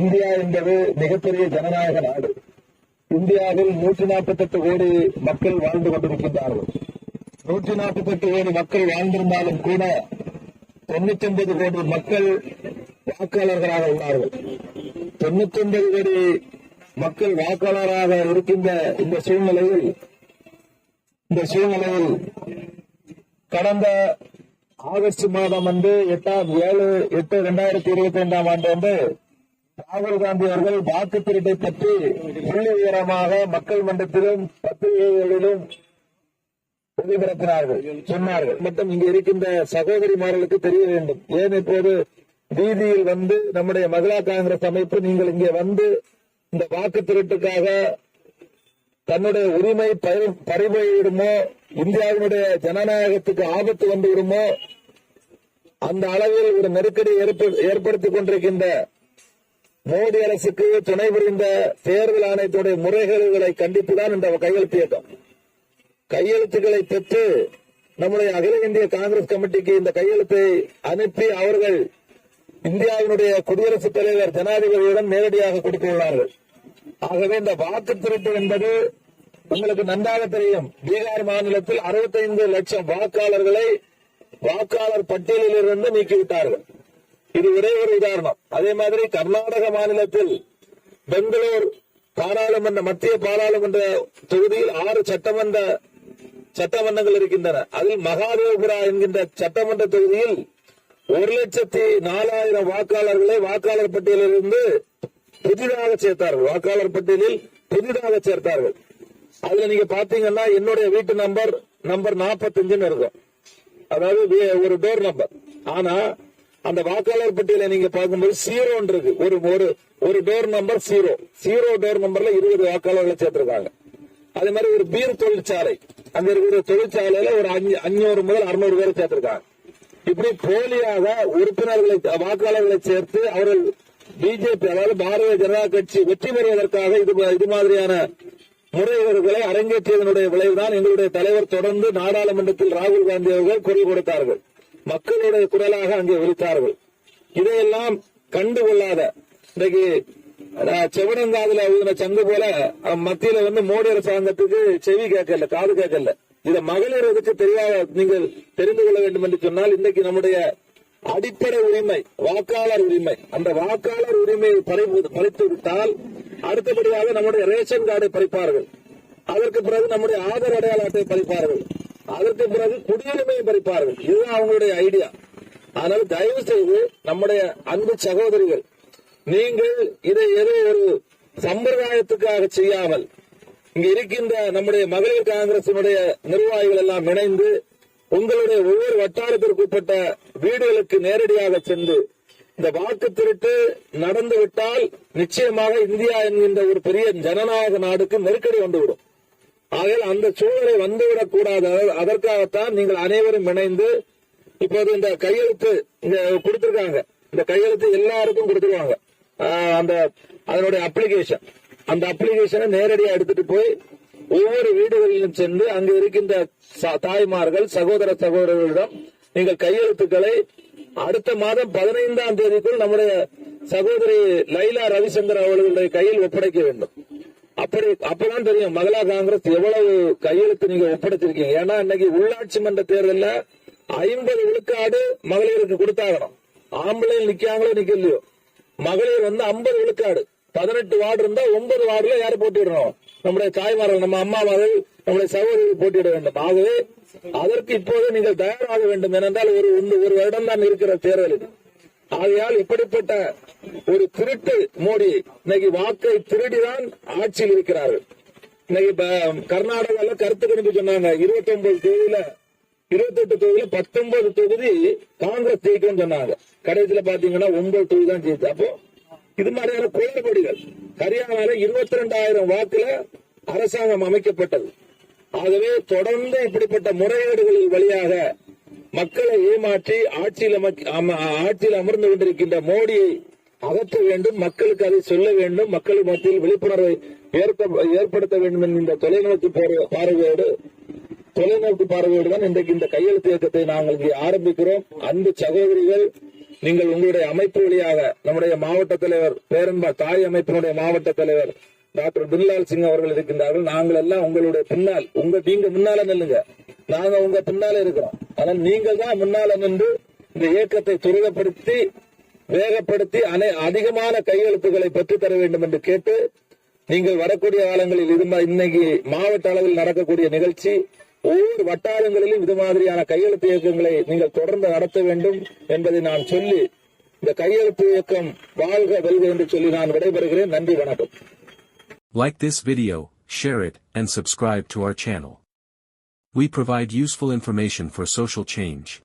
India என்பது மிகப்பெரிய ஜனநாயக நாடு. இந்தியாவில் நூற்றி நாற்பத்தி எட்டு கோடி மக்கள் வாழ்ந்து கொண்டிருக்கின்றார்கள். நூற்றி நாற்பத்தி எட்டு கோடி மக்கள் வாழ்ந்திருந்தாலும் கூட தொண்ணூத்தி ஒன்பது கோடி மக்கள் வாக்காளர்களாக உள்ளார்கள் தொண்ணூத்தி ஒன்பது கோடி மக்கள் வாக்காளராக இருக்கின்ற இந்த சூழ்நிலையில் இந்த சூழ்நிலையில் கடந்த ஆகஸ்ட் மாதம் வந்து எட்டாம் ஏழு எட்டு இரண்டாயிரத்தி இருபத்தி ஐந்தாம் ஆண்டு வந்து ராகுல் காந்தி அவர்கள் வாக்கு திருட்டை பற்றி புள்ளி விவரமாக மக்கள் மன்றத்திலும் பத்திரிகைகளிலும் ஒளிபரப்பினார்கள் சொன்னார்கள். மற்றும் இங்கு இருக்கின்ற சகோதரிமார்களுக்கு தெரிய வேண்டும். ஏன் இப்போது வீதியில் வந்து நம்முடைய மகிழா காங்கிரஸ் அமைப்பு நீங்கள் இங்கே வந்து இந்த வாக்கு திருட்டுக்காக தன்னுடைய உரிமை பறிபோய்விடுமோ? இந்தியாவினுடைய ஜனநாயகத்துக்கு ஆபத்து வந்துவிடுமோ? அந்த அளவில் ஒரு நெருக்கடி ஏற்படுத்திக் கொண்டிருக்கின்ற மோடி அரசுக்கு துணை புரிந்த தேர்தல் ஆணையத்துடைய முறைகேடுகளை கண்டித்துதான் இந்த கையெழுத்து இயக்கம் கையெழுத்துக்களை பெற்று நம்முடைய அகில இந்திய காங்கிரஸ் கமிட்டிக்கு இந்த கையெழுத்தை அனுப்பி அவர்கள் இந்தியாவினுடைய குடியரசுத் தலைவர் ஜனாதிபதியிடம் நேரடியாக கொடுத்துள்ளார்கள். ஆகவே இந்த வாக்கு திருட்டு என்பது உங்களுக்கு நன்றாக தெரியும். பீகார் மாநிலத்தில் 65 லட்சம் வாக்காளர்களை வாக்காளர் பட்டியலில் இருந்து நீக்கிவிட்டார்கள். இது ஒரே ஒரு உதாரணம். அதே மாதிரி கர்நாடக மாநிலத்தில் பெங்களூர் பாராளுமன்ற மத்திய பாராளுமன்ற தொகுதியில் ஆறு சட்டமன்ற சட்டமன்றங்கள் இருக்கின்றன. அதில் மகாதேவபுரா என்கின்ற சட்டமன்ற தொகுதியில் ஒரு லட்சத்தி நாலாயிரம் வாக்காளர்களை வாக்காளர் பட்டியலில் இருந்து புதிதாக சேர்த்தார்கள். வாக்காளர் பட்டியலில் புதிதாக சேர்த்தார்கள். அதுல நீங்க பாத்தீங்கன்னா என்னுடைய வீட்டு நம்பர் நம்பர் 45 இருக்கும். அதாவது ஒரு டோர் நம்பர் ஆனா அந்த வாக்காளர் பட்டியலை நீங்க பார்க்கும்போது சீரோன்னு இருக்கு ஒரு ஒரு ஒரு door number zero zero door நம்பர்ல இருபது வாக்காளர்களை சேர்த்திருக்காங்க. அதே மாதிரி ஒரு பீர் தொழிற்சாலை. அங்க இருக்கிற தொழிற்சாலையில ஒரு அஞ்சு- அஞ்சூறு முதல் அறுநூறு பேர் சேர்த்திருக்காங்க. இப்படி போலியாக உறுப்பினர்களை வாக்காளர்களை சேர்த்து அவர்கள் பிஜேபி அதாவது பாரதிய ஜனதா கட்சி வெற்றி பெறுவதற்காக இது இது மாதிரியான முறைகேடுகளை அரங்கேற்றியதனுடைய விளைவுதான் எங்களுடைய தலைவர் தொடர்ந்து நாடாளுமன்றத்தில் ராகுல் காந்தி அவர்கள் குரல் கொடுத்தார்கள். மக்களுடைய குரலாக அங்கே ஒலித்தார்கள். இதையெல்லாம் கண்டுகொள்ளாத இன்றைக்கு அஹ், செவனங்காதுல ஊதின சங்கு போல மத்தியில வந்து மோடி அரசாங்கத்துக்கு செவி கேட்கல காது கேட்கல. இத மகளிர் எதுக்கு தெரியாத நீங்கள் தெரிந்து கொள்ள வேண்டும் என்று சொன்னால் இன்றைக்கு நம்முடைய அடிப்படை உரிமை வாக்காளர் உரிமை. அந்த வாக்காளர் உரிமையை பறித்து விட்டால் அடுத்தபடியாக நம்முடைய ரேஷன் கார்டை பறிப்பார்கள். அதற்கு பிறகு நம்முடைய ஆதார் அடையாள அட்டை பறிப்பார்கள். அதற்கு பிறகு குடியுரிமையை பறிப்பார்கள். இதுதான் அவங்களுடைய ஐடியா ஆனால் தயவு செய்து நம்முடைய அன்பு சகோதரிகள் நீங்கள் இதை ஏதோ ஒரு சம்பிரதாயத்துக்காக செய்யாமல் இங்க இருக்கின்ற நம்முடைய மகளிர் காங்கிரசினுடைய நிர்வாகிகள் எல்லாம் இணைந்து உங்களுடைய ஒவ்வொரு வட்டாரத்திற்கு உட்பட்ட வீடுகளுக்கு நேரடியாக சென்று இந்த வாக்கு திருட்டு நடந்துவிட்டால் நிச்சயமாக இந்தியா என்கின்ற ஒரு பெரிய ஜனநாயக நாடுக்கு நெருக்கடி வந்துவிடும். ஆகையால் அந்த சூழ்நிலை வந்துவிடக் கூடாது. அதற்காகத்தான் நீங்கள் அனைவரும் இணைந்து இப்போது இந்த கையெழுத்து இங்க கொடுத்திருக்காங்க. இந்த கையெழுத்து எல்லாருக்கும் கொடுத்துருவாங்க அந்த அதனுடைய அப்ளிகேஷன் அந்த அப்ளிகேஷனை நேரடியாக எடுத்துட்டு போய் ஒவ்வொரு வீடுகளிலும் சென்று அங்கு இருக்கின்ற தாய்மார்கள் சகோதர சகோதரர்களிடம் நீங்கள் கையெழுத்துக்களை அடுத்த மாதம் பதினைந்தாம் தேதிக்குள் நம்முடைய சகோதரி லைலா ரவிசங்கர் அவர்களுடைய கையில் ஒப்படைக்க வேண்டும். அப்படி அப்பதான் தெரியும் மகளா காங்கிரஸ் எவ்வளவு கையெழுத்து நீங்க ஒப்படைச்சிருக்கீங்க. ஏன்னா இன்னைக்கு உள்ளாட்சி மன்ற தேர்தல்ல ஐம்பது விழுக்காடு மகளிருக்கு கொடுத்தாகணும். ஆம்பளையில் நிக்காங்களோ நிக்கலையோ மகளிர் வந்து ஐம்பது விழுக்காடு. பதினெட்டு வார்டு இருந்தா ஒன்பது வார்டுல யாரு போட்டிடணும் நம்முடைய தாய்மார்கள் நம்ம அம்மா மகள் நம்முடைய சகோதரிகள் போட்டியிட வேண்டும். ஆகவே அதற்கு இப்போது நீங்கள் தயாராக வேண்டும். ஏனென்றால் ஒரு ஒரு வருடம் தான் இருக்கிற தேர்தலுக்கு ஆகையால் இப்படிப்பட்ட ஒரு திருட்டு மோடி இன்னைக்கு வாக்கை திருடிதான் ஆட்சியில் இருக்கிறார்கள். இன்னைக்கு கர்நாடகால கருத்து கணிப்பு சொன்னாங்க. இருபத்தி ஒன்பது தொகுதியில இருபத்தி எட்டு தொகுதியில பத்தொன்பது தொகுதி காங்கிரஸ் ஜெயிக்கும் சொன்னாங்க. கடைசியில பாத்தீங்கன்னா ஒன்பது தொகுதி தான் ஜெயிச்சு. அப்போ இது மாதிரியான குளறுபடிகள் ஹரியானால இருபத்தி ரெண்டாயிரம் வாக்குல அரசாங்கம் அமைக்கப்பட்டது. ஆகவே தொடர்ந்து இப்படிப்பட்ட முறைகேடுகளின் வழியாக மக்களை ஏமாற்றி ஆட்சியில் ஆட்சியில் அமர்ந்து கொண்டிருக்கின்ற மோடியை அகற்ற வேண்டும் மக்களுக்கு அதை சொல்ல வேண்டும் மக்கள் மத்தியில் விழிப்புணர்வை ஏற்ப- ஏற்படுத்த வேண்டும் என்கின்ற தொலைநோக்கு பார்வை- பார்வையோடு தொலைநோக்கு பார்வையோடு தான் இன்றைக்கு இந்த கையெழுத்து இயக்கத்தை நாங்கள் இங்கே ஆரம்பிக்கிறோம். அன்பு சகோதரிகள் நீங்கள் உங்களுடைய அமைப்பு வழியாக நம்முடைய மாவட்ட தலைவர் பேரன்பா தாய் அமைப்பினுடைய மாவட்ட தலைவர் டாக்டர் பின்லால் சிங் அவர்கள் இருக்கின்றார்கள். நாங்கள் எல்லாம் உங்களுடைய பின்னால் உங்க நீங்க முன்னால நில்லுங்க. நாங்க உங்க பின்னால இருக்கிறோம். ஆனால் நீங்கள் தான் முன்னால நின்று இந்த இயக்கத்தை துரிதப்படுத்தி வேகப்படுத்தி அனை அதிகமான கையெழுத்துக்களை பெற்றுத்தர வேண்டும் என்று கேட்டு நீங்கள் வரக்கூடிய காலங்களில் இது இன்னைக்கு மாவட்ட அளவில் நடக்கக்கூடிய நிகழ்ச்சி ஒவ்வொரு வட்டாரங்களிலும் இது மாதிரியான கையெழுத்து இயக்கங்களை நீங்கள் தொடர்ந்து நடத்த வேண்டும் என்பதை நான் சொல்லி இந்த கையெழுத்து இயக்கம் வாழ்க வெல்க என்று சொல்லி நான் விடைபெறுகிறேன். நன்றி வணக்கம். Like this video, share it, and subscribe to our channel. We provide useful information for social change.